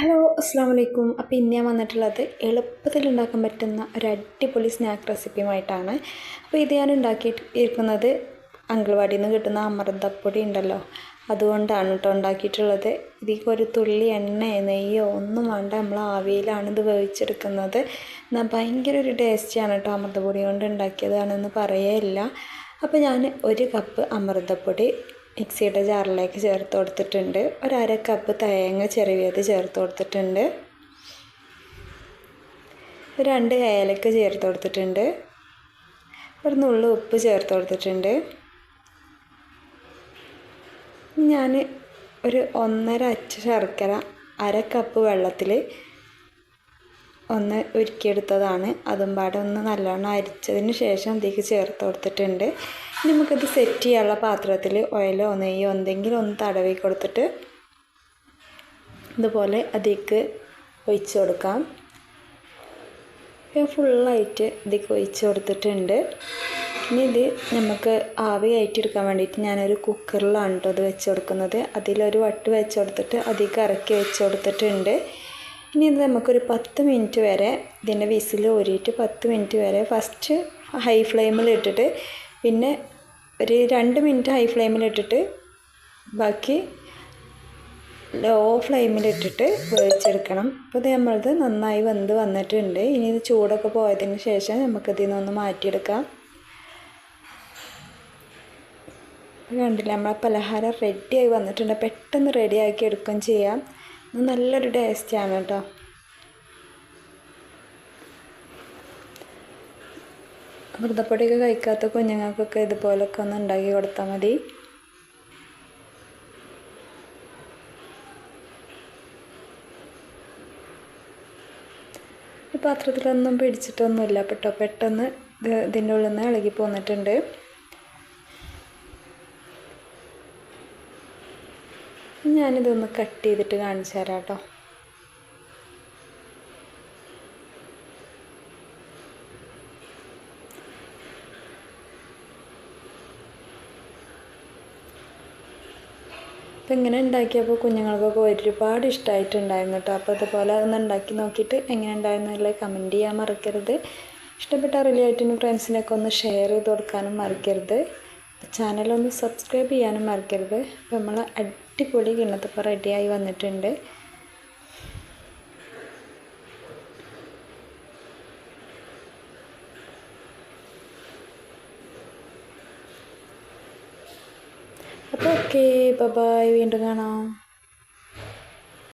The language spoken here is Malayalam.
ഹലോ അസ്സാം വലൈക്കും അപ്പോൾ ഇന്ന് ഞാൻ വന്നിട്ടുള്ളത് എളുപ്പത്തിൽ ഉണ്ടാക്കാൻ പറ്റുന്ന ഒരു അടിപൊളി സ്നാക്ക് റെസിപ്പിയുമായിട്ടാണ്. അപ്പോൾ ഇത് ഞാൻ ഉണ്ടാക്കിയിട്ട് ഇരിക്കുന്നത് നിന്ന് കിട്ടുന്ന അമൃതപ്പൊടി ഉണ്ടല്ലോ. അതുകൊണ്ടാണ് കേട്ടോ ഉണ്ടാക്കിയിട്ടുള്ളത്. ഇതിലേക്ക് ഒരു തുള്ളി എണ്ണ നെയ്യോ ഒന്നും വേണ്ട. നമ്മൾ ആവിയിലാണ് ഇത് വേവിച്ചെടുക്കുന്നത്. എന്നാൽ ഭയങ്കര ഒരു ടേസ്റ്റിയാണ് കേട്ടോ അമൃതപ്പൊടി കൊണ്ട് ഉണ്ടാക്കിയതാണെന്ന് പറയേയില്ല. അപ്പോൾ ഞാൻ ഒരു കപ്പ് അമൃതപ്പൊടി മിക്സിയുടെ ജാറിലേക്ക് ചേർത്ത് കൊടുത്തിട്ടുണ്ട്. ഒരര കപ്പ് തേങ്ങ ചെറിയത് ചേർത്ത് കൊടുത്തിട്ടുണ്ട്. രണ്ട് ഏലക്ക ചേർത്ത് കൊടുത്തിട്ടുണ്ട്. ഒരു നുള്ളു ഉപ്പ് ചേർത്ത് കൊടുത്തിട്ടുണ്ട്. ഞാൻ ഒരു ഒന്നര അച്ച ശർക്കര അര കപ്പ് വെള്ളത്തിൽ ഒന്ന് ഉരുക്കിയെടുത്തതാണ്. അതും പാടെ ഒന്ന് നല്ലോണം അരിച്ചതിന് ശേഷം അതിലേക്ക് ചേർത്ത് കൊടുത്തിട്ടുണ്ട്. നമുക്കത് സെറ്റ് ചെയ്യാനുള്ള പാത്രത്തിൽ ഓയിലോ നെയ്യോ എന്തെങ്കിലും ഒന്ന് തടവി കൊടുത്തിട്ട് ഇതുപോലെ അതിലേക്ക് ഒഴിച്ചു കൊടുക്കാം. ഫുള്ളായിട്ട് ഇതിലേക്ക് ഒഴിച്ചു കൊടുത്തിട്ടുണ്ട്. ഇനി ഇത് നമുക്ക് ആവി കയറ്റിയെടുക്കാൻ വേണ്ടിയിട്ട് ഞാനൊരു കുക്കറിലാണ് കേട്ടോ അത് വെച്ച് കൊടുക്കുന്നത്. അതിലൊരു വട്ട് വെച്ച് കൊടുത്തിട്ട് അതിലേക്ക് ഇറക്കി വെച്ച് കൊടുത്തിട്ടുണ്ട്. ഇനി ഇത് നമുക്കൊരു പത്ത് മിനിറ്റ് വരെ ഇതിന്റെ വിസിൽ ഊരിയിട്ട് പത്ത് മിനിറ്റ് വരെ ഫസ്റ്റ് ഹൈ ഫ്ലെയിമിൽ ഇട്ടിട്ട് പിന്നെ ഒരു രണ്ട് മിനിറ്റ് ഹൈ ഫ്ലെയിമിൽ ഇട്ടിട്ട് ബാക്കി ലോ ഫ്ലെയിമിൽ ഫ്ലെയിമിലിട്ടിട്ട് വേവിച്ചെടുക്കണം. അപ്പോൾ ഇത് നമ്മളത് നന്നായി വെന്ത് വന്നിട്ടുണ്ട്. ഇനി ഇത് ചൂടൊക്കെ പോയതിന് ശേഷം നമുക്കിതിൽ നിന്നൊന്ന് മാറ്റിയെടുക്കാം. കണ്ടില്ല നമ്മളെ പലഹാരം റെഡിയായി വന്നിട്ടുണ്ട്. പെട്ടെന്ന് റെഡിയാക്കി എടുക്കുകയും ചെയ്യാം. ഇത് നല്ലൊരു ടേസ്റ്റാണ് കേട്ടോ. വൃതപ്പൊടിയൊക്കെ കഴിക്കാത്ത കുഞ്ഞുങ്ങൾക്കൊക്കെ ഇതുപോലൊക്കെ ഒന്ന് ഉണ്ടാക്കി കൊടുത്താൽ മതി. പാത്രത്തിലൊന്നും പിടിച്ചിട്ടൊന്നുമില്ല കേട്ടോ. പെട്ടെന്ന് ഇത് ഇതിന്റെ ഉള്ളിൽ നിന്ന് ഇളകി പോന്നിട്ടുണ്ട്. ഞാനിതൊന്ന് കട്ട് ചെയ്തിട്ട് കാണിച്ചു തരാം കേട്ടോ അപ്പോൾ ഇങ്ങനെ ഉണ്ടാക്കിയപ്പോൾ കുഞ്ഞുങ്ങൾക്കൊക്കെ ഒരുപാട് ഇഷ്ടമായിട്ടുണ്ടായിരുന്നു കേട്ടോ. അപ്പോൾ അതുപോലെ ഒന്ന് ഉണ്ടാക്കി നോക്കിയിട്ട് എങ്ങനെ ഉണ്ടായിരുന്നില്ല കമന്റ് ചെയ്യാൻ മറക്കരുത്. ഇഷ്ടപ്പെട്ട റിലേറ്റീവ് ഫ്രണ്ട്സിനൊക്കെ ഒന്ന് ഷെയർ ചെയ്ത് കൊടുക്കാനും മറക്കരുത്. ചാനലൊന്ന് സബ്സ്ക്രൈബ് ചെയ്യാനും മറക്കരുത്. അപ്പോൾ നമ്മൾ അടിപൊളി കിണ്ണത്തപ്പം റെഡിയായി വന്നിട്ടുണ്ട്. അപ്പോൾ ഓക്കെ ബൈ വീണ്ടും കാണാം.